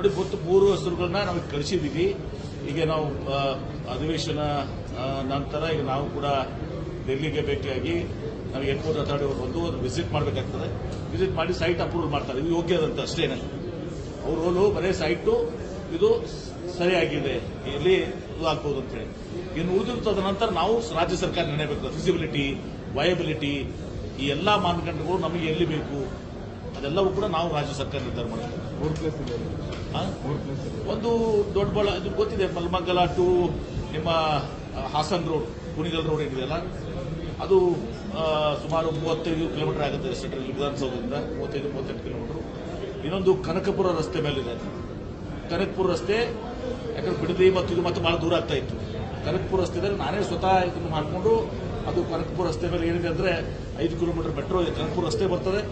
ನೋಡಿ, ಗೊತ್ತು, ಮೂರು ಹೆಸರುಗಳನ್ನ ನಾವು ಕಳಿಸಿದ್ದೀವಿ ಈಗ ನಾವು ಅಧಿವೇಶನ ನಂತರ ಈಗ ನಾವು ಕೂಡ ಡೆಲ್ಲಿಗೆ ಭೇಟಿಯಾಗಿ ನಾವು ಏರ್ಪೋರ್ಟ್ ಅಥಾರಿಟಿ ಅವರು ಬಂದು ಒಂದು ವಿಸಿಟ್ ಮಾಡಬೇಕಾಗ್ತದೆ. ವಿಸಿಟ್ ಮಾಡಿ ಸೈಟ್ ಅಪ್ರೂವ್ ಮಾಡ್ತಾರೆ. ಇದು ಯೋಗ್ಯ ಅದಂತ ಅಷ್ಟೇನೆ ಅವ್ರ ಹೋಲು ಬರೀ ಸೈಟು ಇದು ಸರಿಯಾಗಿದೆ. ಇಲ್ಲಿ ಇದು ಆಗ್ಬೋದು ಅಂತ ಹೇಳಿ. ಇನ್ನು ಉಳಿದಿರೋ ನಂತರ ನಾವು ರಾಜ್ಯ ಸರ್ಕಾರ ನಿರ್ಣಯ ಫಿಸಿಬಿಲಿಟಿ ವಯಬಿಲಿಟಿ ಈ ಎಲ್ಲಾ ಮಾನದಂಡಗಳು ನಮಗೆ ಎಲ್ಲಿ ಬೇಕು? ಅದೆಲ್ಲವೂ ಕೂಡ ನಾವು ರಾಜ್ಯ ಸರ್ಕಾರ ನಿರ್ಧಾರ ಮಾಡ್ತೀವಿ ಒಂದು ಪ್ಲೇಸ್ ಇದೆ ಗೊತ್ತಿದೆ ಮಲ್ಮಂಗಲ ಟು ನಿಮ್ಮ ಹಾಸನ್ ರೋಡ್ ಕುಣಿಗಲ್ ರೋಡ್ ಏನಿದೆಯಲ್ಲ ಅದು ಸುಮಾರು ಮೂವತ್ತೈದು ಕಿಲೋಮೀಟರ್ ಆಗುತ್ತೆ ಸೆಂಟ್ರಲ್ ವಿಧಾನಸೌಧದಿಂದ ಮೂವತ್ತೈದು ಮೂವತ್ತೆಂಟು ಕಿಲೋಮೀಟರ್. ಇನ್ನೊಂದು ಕನಕಪುರ ರಸ್ತೆ ಮೇಲಿದೆ. ಕನಕಪುರ ರಸ್ತೆ ಯಾಕಂದ್ರೆ ಬಿಡದಿ ಮತ್ತು ಇದು ಮತ್ತೆ ಬಹಳ ದೂರ ಆಗ್ತಾ ಇತ್ತು. ಕನಕಪುರ ರಸ್ತೆದಲ್ಲಿ ನಾನೇ ಸ್ವತಃ ಇದನ್ನು ಮಾಡಿಕೊಂಡು ಅದು ಕನಕಪುರ ರಸ್ತೆ ಮೇಲೆ ಏನಿದೆ ಅಂದ್ರೆ ಐದು ಕಿಲೋಮೀಟರ್ ಮೆಟ್ರೋ ಇದೆ. ಕನಕಪುರ ರಸ್ತೆ ಬರ್ತದೆ.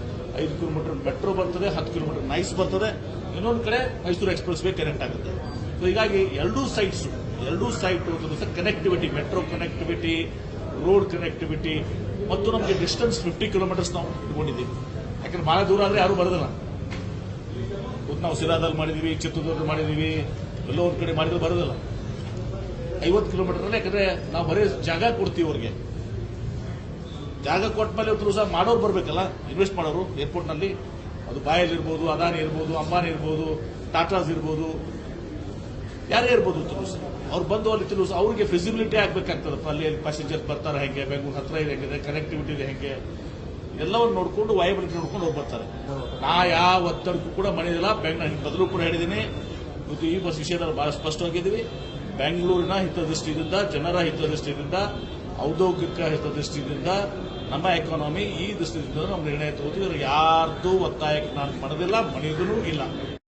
ಐದು ಕಿಲೋಮೀಟರ್ ಮೆಟ್ರೋ ಬರ್ತದೆ, ಹತ್ತು ಕಿಲೋಮೀಟರ್ ನೈಸ್ ಬರ್ತದೆ. ಇನ್ನೊಂದು ಕಡೆ ಮೈಸೂರು ಎಕ್ಸ್ಪ್ರೆಸ್ ವೇ ಕನೆಕ್ಟ್ ಆಗುತ್ತೆ. ಸೊ ಹೀಗಾಗಿ ಎರಡೂ ಸೈಟ್ಸ್ ಎರಡೂ side connectivity metro connectivity road connectivity ಮತ್ತು ನಮಗೆ ಡಿಸ್ಟೆನ್ಸ್ ಫಿಫ್ಟಿ ಕಿಲೋಮೀಟರ್ಸ್ ನಾವು ಇಟ್ಕೊಂಡಿದ್ದೀವಿ. ಯಾಕಂದ್ರೆ ಬಹಳ ದೂರ ಆದರೆ ಯಾರು ಬರೋದಿಲ್ಲ. ನಾವು ಸಿರಾದಲ್ಲಿ ಮಾಡಿದೀವಿ ಚಿತ್ರದುರ್ಗ ಮಾಡಿದೀವಿ, ಎಲ್ಲೋ ಒಂದು ಕಡೆ ಮಾಡಿದ್ರೆ ಬರೋದಿಲ್ಲ. ಐವತ್ತು ಕಿಲೋಮೀಟರ್ ಯಾಕಂದ್ರೆ ನಾವು ಬರೀ ಜಾಗ ಕೊಡ್ತೀವಿ ಅವ್ರಿಗೆ. ಜಾಗ ಕೊಟ್ಟ ಮೇಲೆ ಇವತ್ತು ಸಹ ಮಾಡೋರು ಬರಬೇಕಲ್ಲ? ಇನ್ವೆಸ್ಟ್ ಮಾಡೋರು ಏರ್ಪೋರ್ಟ್ನಲ್ಲಿ ಅದು ಬಾಯಲ್ ಇರ್ಬೋದು, ಅದಾನಿ ಇರ್ಬೋದು, ಅಂಬಾನಿ ಇರ್ಬೋದು, ಟಾಟಾಸ್ ಇರ್ಬೋದು. ಯಾರೇ ಇರ್ಬೋದು ತುಲುಸ್ ಅವ್ರು ಬಂದು ಅಲ್ಲಿ ತಿಳಿಸ್ ಅವ್ರಿಗೆ ಫೆಸಿಬಿಲಿಟಿ ಆಗ್ಬೇಕಾಗ್ತದಪ್ಪ. ಅಲ್ಲಿ ಅಲ್ಲಿ ಪ್ಯಾಸೆಂಜರ್ ಬರ್ತಾರೆ ಹೆಂಗೆ? ಬೆಂಗಳೂರು ಹತ್ರ ಇದೆ ಹೆಂಗಿದೆ ಕನೆಕ್ಟಿವಿಟಿ ಇದೆ ಹೆಂಗೆ? ಎಲ್ಲವನ್ನು ನೋಡಿಕೊಂಡು ವಯಬಿಲಿಟಿ ನೋಡ್ಕೊಂಡು ಹೋಗಿ ಬರ್ತಾರೆ. ನಾ ಯಾವ ಒತ್ತಡಕ್ಕೂ ಕೂಡ ಮನೆಯಲ್ಲ ಬೆಂಗಳೂರು ಬದಲು ಕೂಡ ಹೇಳಿದ್ದೀನಿ ಇವತ್ತು ಈ ಬಸ್ ವಿಷಯದಲ್ಲಿ ಬಹಳ ಸ್ಪಷ್ಟವಾಗಿದ್ದೀವಿ. ಬೆಂಗಳೂರಿನ ಹಿತದೃಷ್ಟಿಯಿಂದ, ಜನರ ಹಿತದೃಷ್ಟಿಯಿಂದ ಔದ್ಯೋಗಿಕ ಹಿತದೃಷ್ಟಿಯಿಂದ ನಮ್ಮ ಎಕಾನಮಿ ಈ ದೃಷ್ಟಿಯಿಂದ ನಾವು ನಿರ್ಣಯ ತಗೋತೀವಿ. ಯಾರ್ದು ಒತ್ತಾಯಕ್ಕೆ ನಾನು ಮಾಡೋದಿಲ್ಲ ಮಣಿದೂ ಇಲ್ಲ.